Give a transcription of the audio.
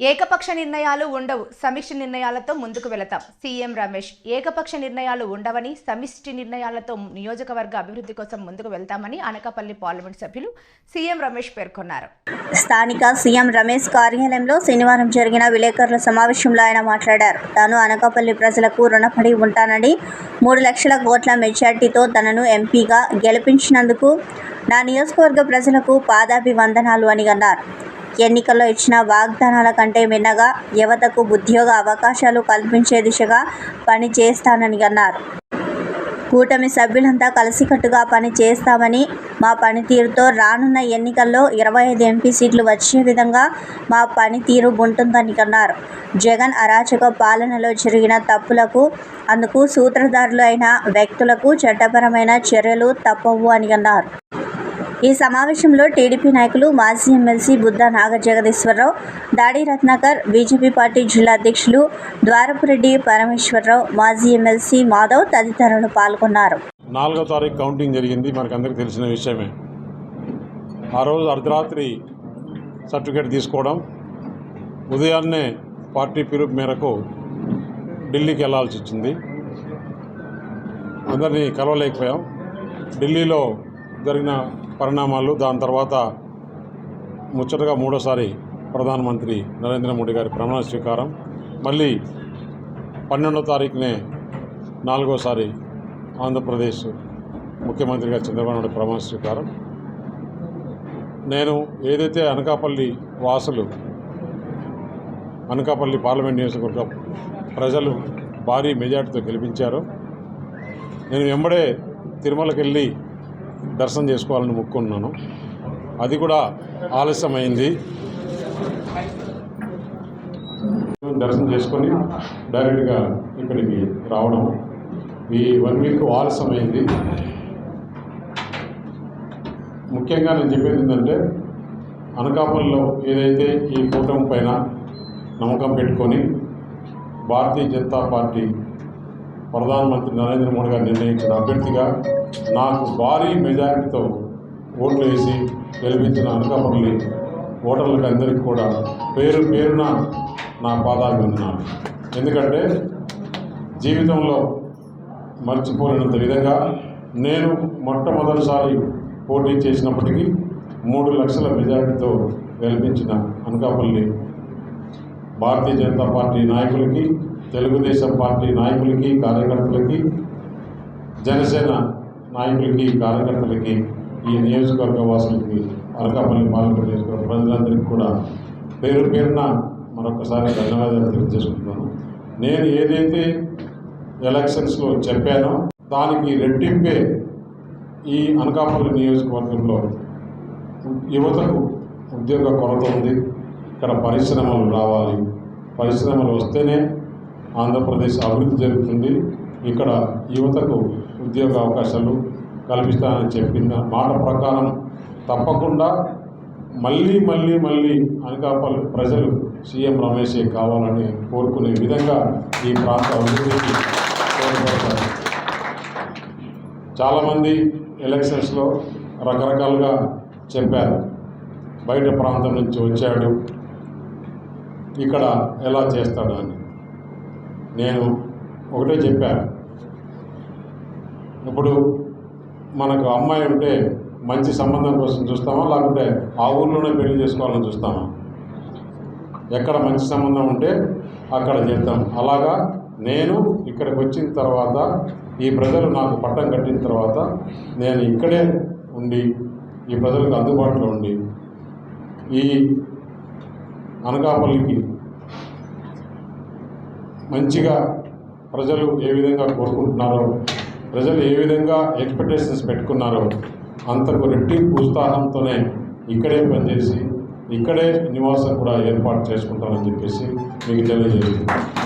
ఏకపక్ష నిర్ణయాలు ఉండవు. సమిష్టి నిర్ణయాలతో ముందుకు వెళతాం. సీఎం రమేష్ ఏకపక్ష నిర్ణయాలు ఉండవని సమిష్టి నిర్ణయాలతో నియోజకవర్గ అభివృద్ధి కోసం ముందుకు వెళ్తామని అనకాపల్లి పార్లమెంట్ సభ్యులు సీఎం రమేష్ పేర్కొన్నారు. స్థానిక సీఎం రమేష్ కార్యాలయంలో శనివారం జరిగిన విలేకరుల సమావేశంలో ఆయన మాట్లాడారు. తాను అనకాపల్లి ప్రజలకు రుణపడి ఉంటానని మూడు లక్షల కోట్ల మెజార్టీతో తనను ఎంపీగా గెలిపించినందుకు నా నియోజకవర్గ ప్రజలకు పాదాభివందనాలు అని అన్నారు. ఎన్నికల్లో ఇచ్చిన వాగ్దానాల కంటే మిన్నగా యువతకు ఉద్యోగ అవకాశాలు కల్పించే దిశగా పని చేస్తానని అన్నారు. కూటమి సభ్యులంతా కలిసికట్టుగా పని చేస్తామని మా పనితీరుతో రానున్న ఎన్నికల్లో ఇరవై ఐదు ఎంపీ సీట్లు వచ్చే విధంగా మా పనితీరు ఉంటుందని అన్నారు. జగన్ అరాచక పాలనలో జరిగిన తప్పులకు అందుకు సూత్రధారులు అయిన వ్యక్తులకు చట్టపరమైన చర్యలు తప్పవు అని అన్నారు. ఈ సమావేశంలో టీడీపీ నాయకులు మాజీ ఎమ్మెల్సీ బుద్ధ నాగజగదీశ్వరరావు దాడి రత్నాకర్ బీజేపీ పార్టీ జిల్లా అధ్యక్షులు ద్వారపురెడ్డి పరమేశ్వరరావు మాజీ ఎమ్మెల్సీ మాధవ్ తదితరులు పాల్గొన్నారు. నాలుగో తారీఖు కౌంటింగ్ జరిగింది. మనకు అందరికీ తెలిసిన విషయమే. ఆ రోజు అర్ధరాత్రి సర్టిఫికేట్ తీసుకోవడం. ఉదయాన్నే పార్టీ పిలుపు మేరకు ఢిల్లీకి వెళ్ళాల్సి వచ్చింది. అందరినీ కలవలేకపోయాం. ఢిల్లీలో జరిగిన పరిణామాలు దాని తర్వాత ముచ్చటగా మూడోసారి ప్రధానమంత్రి నరేంద్ర మోడీ గారి ప్రమాణ స్వీకారం. మళ్ళీ పన్నెండో తారీఖునే నాలుగోసారి ఆంధ్రప్రదేశ్ ముఖ్యమంత్రిగా చంద్రబాబు నాయుడు ప్రమాణ స్వీకారం. నేను ఏదైతే అనకాపల్లి వాసులు అనకాపల్లి పార్లమెంట్ నియోజకవర్గ ప్రజలు భారీ మెజార్టీతో గెలిపించారో నేను వెంబడే తిరుమలకి వెళ్ళి దర్శనం చేసుకోవాలని మొక్కున్నాను అది కూడా ఆలస్యమైంది. దర్శనం చేసుకొని డైరెక్ట్గా ఇక్కడికి రావడం ఈ వన్ వీక్ ఆలస్యమైంది. ముఖ్యంగా నేను చెప్పేది ఏంటంటే అనకాపల్లిలో ఏదైతే ఈ కూటమి పైన నమ్మకం పెట్టుకొని భారతీయ జనతా పార్టీ ప్రధానమంత్రి నరేంద్ర మోడీ గారు నిర్ణయించిన అభ్యర్థిగా నాకు భారీ మెజారిటీతో ఓట్లు వేసి గెలిపించిన అనకాపల్లి ఓటర్లకు అందరికీ కూడా పేరు పేరున నా పాదాలు ఉన్నాను ఎందుకంటే జీవితంలో మర్చిపోలేనంత విధంగా నేను మొట్టమొదటిసారి పోటీ చేసినప్పటికీ మూడు లక్షల మెజారిటీతో గెలిపించిన అనకాపల్లి భారతీయ జనతా పార్టీ నాయకులకి తెలుగుదేశం పార్టీ నాయకులకి కార్యకర్తలకి జనసేన నాయకులకి కార్యకర్తలకి ఈ నియోజకవర్గ వాసులకి అనకాపల్లి పార్లమెంట్ నియోజకవర్గ ప్రజలందరికీ కూడా పేరు పేరున మరొకసారి ధన్యవాదాలు తెలియజేసుకుంటున్నాను. నేను ఏదైతే ఎలక్షన్స్లో చెప్పానో దానికి రెట్టింపే ఈ అనకాపల్లి నియోజకవర్గంలో యువతకు ఉద్యోగ కొరత ఉంది. ఇక్కడ పరిశ్రమలు రావాలి. పరిశ్రమలు వస్తేనే ఆంధ్రప్రదేశ్ అభివృద్ధి జరుగుతుంది. ఇక్కడ యువతకు ఉద్యోగ అవకాశాలు కల్పిస్తానని చెప్పిన మాట ప్రకారం తప్పకుండా మళ్ళీ మళ్ళీ మళ్ళీ అనకాపల్లి ప్రజలు సీఎం రమేషే కావాలని కోరుకునే విధంగా ఈ ప్రాంత అభివృద్ధికి కోరుకుంటారు చాలామంది ఎలక్షన్స్లో రకరకాలుగా చెప్పారు. బయట ప్రాంతం నుంచి వచ్చాడు. ఇక్కడ ఎలా చేస్తాడు అని. నేను ఒకటే చెప్పాను ఇప్పుడు మనకు అమ్మాయి ఉంటే మంచి సంబంధం కోసం చూస్తామా? లేకుంటే ఆ ఊర్లోనే పెళ్ళి చేసుకోవాలని చూస్తామా? ఎక్కడ మంచి సంబంధం ఉంటే అక్కడ చేద్దాం. అలాగా నేను ఇక్కడికి వచ్చిన తర్వాత ఈ ప్రజలు నాకు పట్టం కట్టిన తర్వాత నేను ఇక్కడే ఉండి ఈ ప్రజలకు అందుబాటులో ఉండి ఈ అనకాపల్లికి మంచిగా ప్రజలు ఏ విధంగా కోరుకుంటున్నారో ప్రజలు ఏ విధంగా ఎక్స్పెక్టేషన్స్ పెట్టుకున్నారో అంతకు రెట్టింపు ఉత్సాహంతోనే ఇక్కడే పనిచేసి ఇక్కడే నివాసం కూడా ఏర్పాటు చేసుకుంటామని చెప్పేసి మీకు తెలియజేస్తుంది